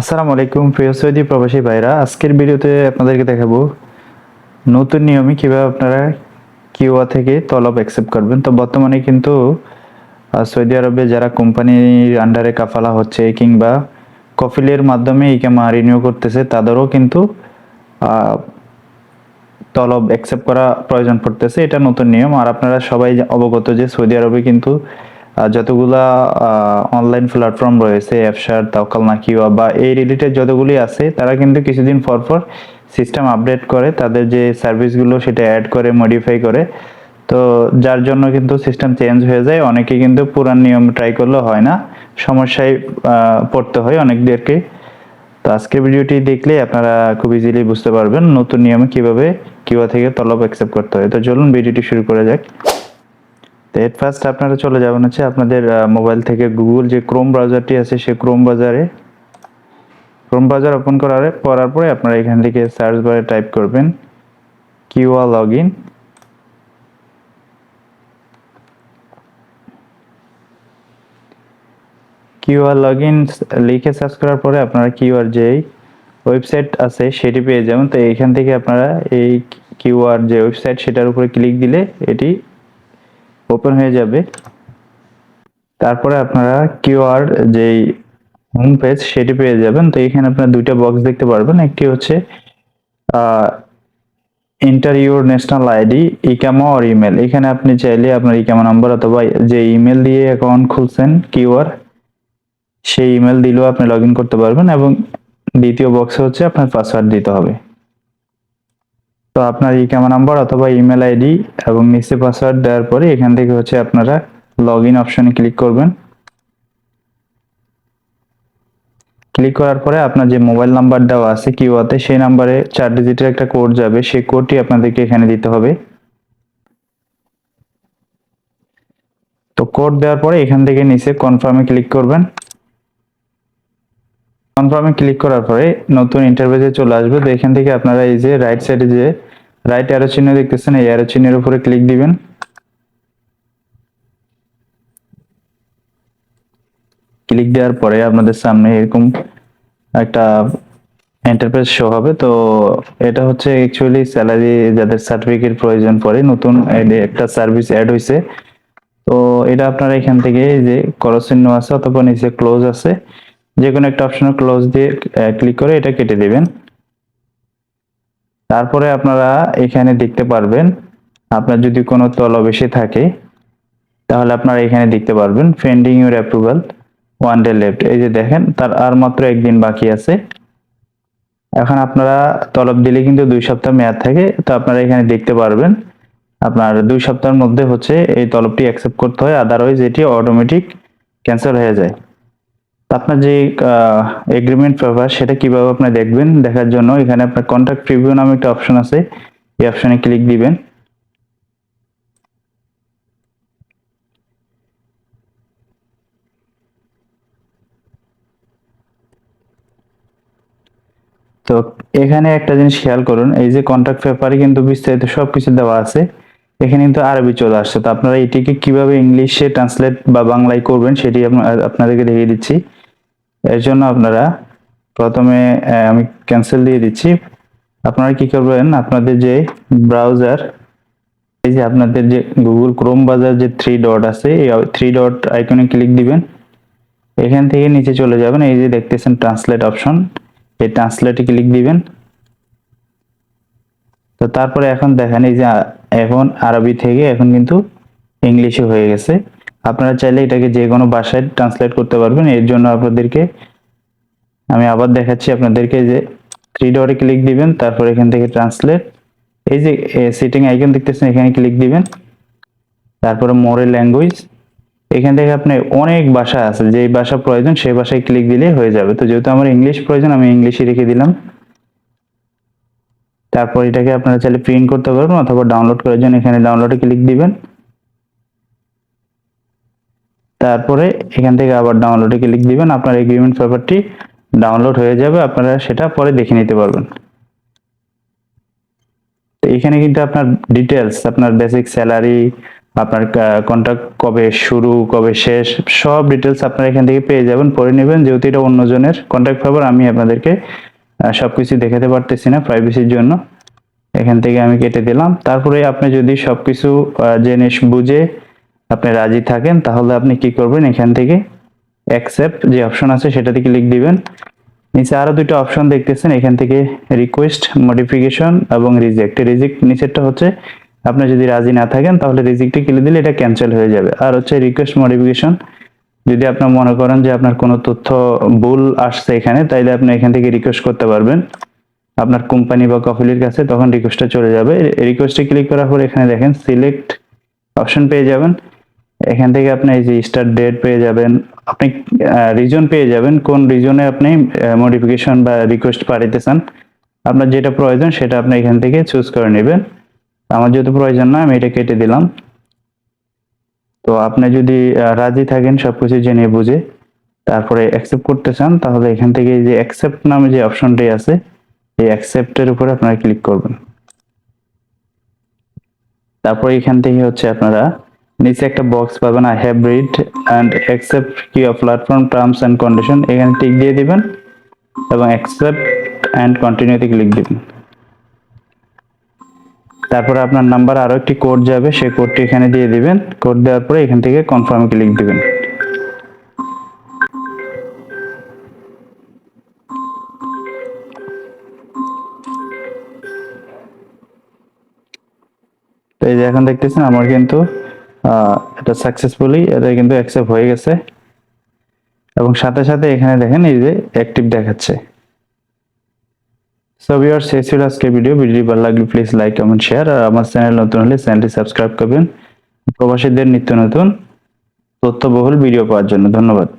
আসসালামু আলাইকুম, প্রিয় সৌদি প্রবাসী ভাইরা। আজকের ভিডিওতে আপনাদেরকে দেখাবো নতুন নিয়মে কীভাবে আপনারা কিউয়া থেকে তলব অ্যাকসেপ্ট করবেন। তো বর্তমানে কিন্তু সৌদি আরবে যারা কোম্পানির আন্ডারে কাফালা হচ্ছে কিংবা কফিলের মাধ্যমে এই ইকামা রিনিউ করতেছে, তাদেরও কিন্তু তলব অ্যাকসেপ্ট করা প্রয়োজন পড়তেছে। এটা নতুন নিয়ম। আর আপনারা সবাই অবগত যে সৌদি আরবে কিন্তু যতগুলা অনলাইন প্ল্যাটফর্ম রয়েছে অ্যাপসার তাওকাল নাকিওয়া বা এই রিলেটেড যতগুলি আছে, তারা কিন্তু কিছুদিন পর পর সিস্টেম আপডেট করে, তাদের যে সার্ভিসগুলো সেটা অ্যাড করে মডিফাই করে। তো যার জন্য কিন্তু সিস্টেম চেঞ্জ হয়ে যায়, অনেকে কিন্তু পুরান নিয়ম ট্রাই করলেও হয় না, সমস্যায় পড়তে হয় অনেকদেরকে। তো আজকের ভিডিওটি দেখলে আপনারা খুব ইজিলি বুঝতে পারবেন নতুন নিয়মে কীভাবে কিউয়া থেকে তলব অ্যাকসেপ্ট করতে হয়। তো চলুন ভিডিওটি শুরু করা যাক। তো এট ফার্স্ট আপনারা চলে যাবেন হচ্ছে আপনাদের মোবাইল থেকে গুগল যে ক্রোম ব্রাউজারটি আছে সেই ক্রোম ব্রাউজারে ক্রোম ব্রাউজার ওপেন করার করার পরে আপনারা এখান থেকে সার্চ বারে টাইপ করবেন Qiwa log in QR log in লিখে সার্চ করার পরে আপনারা কিউআর যেই ওয়েবসাইট আছে সেটি পেয়ে যাবেন তো এখান থেকে আপনারা এই কিউআর যে ওয়েবসাইট সেটার উপরে ক্লিক দিলে এটি ওপেন হয়ে যাবে। তারপরে আপনারা কিউআর যেই হোম পেজ সেটি পেয়ে যাবেন। তো এখানে আপনারা দুইটা বক্স দেখতে পারবেন। একটি হচ্ছে এন্টার ইউর ন্যাশনাল আইডি ইকামা অর ইমেল এখানে আপনি চাইলে আপনার ইকামা নাম্বার অথবা যে ইমেল দিয়ে অ্যাকাউন্ট খুলছেন কিউআর সেই ইমেল দিলেও আপনি লগ করতে পারবেন এবং দ্বিতীয় বক্সে হচ্ছে আপনার পাসওয়ার্ড দিতে হবে। তো আপনার ইকামা নাম্বার অথবা ইমেল আইডি এবং নিচে পাসওয়ার্ড দেওয়ার পরে এখান থেকে হচ্ছে আপনারা লগ ইন অপশনে ক্লিক করবেন। ক্লিক করার পরে আপনার যে মোবাইল নাম্বার দেওয়া আছে কিউআতে সেই নাম্বারে চার ডিজিটের একটা কোড যাবে, সেই কোডটি আপনাদেরকে এখানে দিতে হবে। তো কোড দেওয়ার পরে এখান থেকে নিচে কনফার্মে ক্লিক করবেন। কনফার্মে ক্লিক করার পরে নতুন ইন্টারভিউতে চলে আসবে। তো এখান থেকে আপনারা এই যে রাইট সাইডে যে রাইট অ্যারো চিহ্ন দেখতেছেন, এই অ্যারো চিহ্নের উপরে ক্লিক দিবেন। ক্লিক দেওয়ার পরে আপনাদের সামনে এরকম একটা এন্টারপ্রাইজ শো হবে। তো এটা হচ্ছে অ্যাকচুয়ালি স্যালারি যাদের সার্টিফিকেট প্রয়োজন পড়ে, নতুন একটা সার্ভিস অ্যাড হয়েছে তো এটা আপনারা এখান থেকে যে করচিহ্ন আছে অথবা নিচে ক্লোজ আছে যে কোনো একটা অপশনে ক্লোজ দিয়ে ক্লিক করে এটা কেটে দিবেন। তারপরে আপনারা এখানে দেখতে পারবেন, আপনার যদি কোনো তলব এসে থাকে, তাহলে আপনারা এখানে দেখতে পারবেন pending your approval one day left এই যে দেখেন, তার আর মাত্র একদিন বাকি আছে। এখন আপনারা তলব দিলে কিন্তু দুই সপ্তাহ মেয়াদ থাকে, তো আপনারা এখানে দেখতে পারবেন, আপনার দুই সপ্তাহের মধ্যে হচ্ছে এই তলবটি অ্যাকসেপ্ট করতে হয় আদারওয়াইজ এটি অটোমেটিক ক্যান্সেল হয়ে যায়। আপনার যে এগ্রিমেন্ট পেপার সেটা কীভাবে আপনি দেখবেন? দেখার জন্য এখানে আপনার কন্ট্রাক্ট প্রিভিউ নামে একটা অপশন আছে। এই অপশনে ক্লিক দিবেন। তো এখানে একটা জিনিস খেয়াল করুন, এই যে কন্ট্রাক্ট পেপারে কিন্তু বিস্তারিত সবকিছু দেওয়া আছে। এখানে কিন্তু আরবি চলে আসছে। তো আপনারা এটিকে কীভাবে ইংলিশে ট্রান্সলেট বা বাংলায় করবেন, সেটি আপনা- আপনাদেরকে দেখিয়ে দিচ্ছি। এর জন্য আপনারা প্রথমে আমি ক্যান্সেল দিয়ে দিচ্ছি। আপনারা কি করবেন, আপনাদের যে ব্রাউজার এই যে আপনাদের যে গুগল ক্রোম বাজার যে থ্রি ডট আছে, এই থ্রি ডট আইকনে ক্লিক দিবেন। এখান থেকে নিচে চলে যাবেন, এই যে দেখতেছেন ট্রান্সলেট অপশন এই ট্রান্সলেটে ক্লিক দিবেন। তো তারপরে এখন দেখেন, এই যে, এখন আরবি থেকে এখন কিন্তু ইংলিশে হয়ে গেছে। আপনারা চাইলে এটাকে যে কোনো ভাষায় ট্রান্সলেট করতে পারবেন। এর জন্য আপনাদেরকে আমি আবার দেখাচ্ছি আপনাদেরকে যে থ্রি ডটে ক্লিক দিবেন, তারপর এখান থেকে ট্রান্সলেট এই যে সিটিং আইকন দেখতেছেন, এখানে ক্লিক দিবেন। তারপরে মোরে ল্যাঙ্গুয়েজ এখান থেকে আপনি অনেক ভাষা আছে, যেই ভাষা প্রয়োজন সেই ভাষায় ক্লিক দিলেই হয়ে যাবে। তো যেহেতু আমার ইংলিশ প্রয়োজন, আমি ইংলিশে রেখে দিলাম। তারপর এটাকে আপনারা চাইলে প্রিন্ট করতে পারবেন অথবা ডাউনলোড করার জন্য এখানে ডাউনলোডে ক্লিক দিবেন। তারপরে এখান থেকে আবার ডাউনলোডে ক্লিক দিবেন, আপনার এগ্রিমেন্ট পেপারটি ডাউনলোড হয়ে যাবে, আপনারা সেটা পরে দেখে নিতে পারবেন। এখানে কিন্তু আপনার ডিটেলস আপনার বেসিক স্যালারি আপনার কন্ট্রাক্ট কবে শুরু, কবে শেষ, সব ডিটেলস আপনারা এখান থেকে পেয়ে যাবেন পড়ে নেবেন। যেহেতু এটা অন্যজনের কন্ট্রাক্ট পেপার আমি আপনাদেরকে সবকিছু দেখাতে পারতেছি না প্রাইভেসির জন্য। এখান থেকে আমি কেটে দিলাম। তারপরে আপনি যদি সবকিছু জেনে বুঝে আপনি রাজি থাকেন, তাহলে আপনি কি করবেন? এখান থেকে অ্যাকসেপ্ট যে অপশন আছে, সেটাতে ক্লিক দিবেন। নিচে আরও দুটো অপশন দেখতেছেন, এখান থেকে রিকোয়েস্ট মডিফিকেশন এবং রিজেক্ট রিজেক্ট নিচেরটা হচ্ছে, আপনি যদি রাজি না থাকেন, তাহলে রিজেক্টে ক্লিক দিলে এটা ক্যান্সেল হয়ে যাবে। আর হচ্ছে রিকোয়েস্ট মডিফিকেশন যদি আপনার মনে করেন যে আপনার কোনো তথ্য ভুল আসছে এখানে, তাইলে আপনি এখান থেকে রিকোয়েস্ট করতে পারবেন। আপনার কোম্পানি বা কফিলের কাছে তখন রিকোয়েস্টটা চলে যাবে। রিকোয়েস্টে ক্লিক করার পর এখানে দেখেন সিলেক্ট অপশন পেয়ে যাবেন। এখান থেকে আপনি এই যে স্টার্ট ডেট পেয়ে যাবেন, আপনি রিজন পেয়ে যাবেন, কোন রিজনে আপনি মডিফিকেশন বা রিকোয়েস্ট পাঠাইতে চান। আপনার যেটা প্রয়োজন সেটা আপনি এখান থেকে চুজ করে নেবেন। আমার যেহেতু প্রয়োজন না, আমি এটা কেটে দিলাম। তো আপনি যদি রাজি থাকেন সবকিছু জেনে বুঝে, তারপরে অ্যাকসেপ্ট করতে চান, তাহলে এখান থেকে যে অ্যাকসেপ্ট নামে যে অপশনটি আছে, এই অ্যাকসেপ্টের উপরে আপনারা ক্লিক করবেন। তারপর এখান থেকে হচ্ছে আপনারা নিচে একটা বক্স পাবেন I have read and accept Qiwa platform terms and condition এখানে টিক দিয়ে দিবেন এবং অ্যাকসেপ্ট অ্যান্ড কন্টিনিউতে ক্লিক দিবেন। তারপরে আপনার নাম্বার আরও একটি কোড যাবে, সেই কোডটি এখানে দিয়ে দিবেন। কোড দেওয়ার পরে এখান থেকে কনফার্ম ক্লিক দিবেন। তো এই যে এখন দেখতেছেন, আমার কিন্তু এটা সাকসেসফুলি এটা কিন্তু অ্যাকসেপ্ট হয়ে গেছে। এবং সাথে সাথে এখানে দেখেন এই যে অ্যাক্টিভ দেখাচ্ছে। সো ভিউয়ার্স এই ছিল আজকে ভিডিও ভিডিও ভালো লাগলে প্লিজ লাইক কমেন্ট শেয়ার আর আমার চ্যানেল নতুন হলে চ্যানেলটি সাবস্ক্রাইব করবেন। প্রবাসীদের নিত্য নতুন, তথ্যবহুল ভিডিও পাওয়ার জন্য। ধন্যবাদ।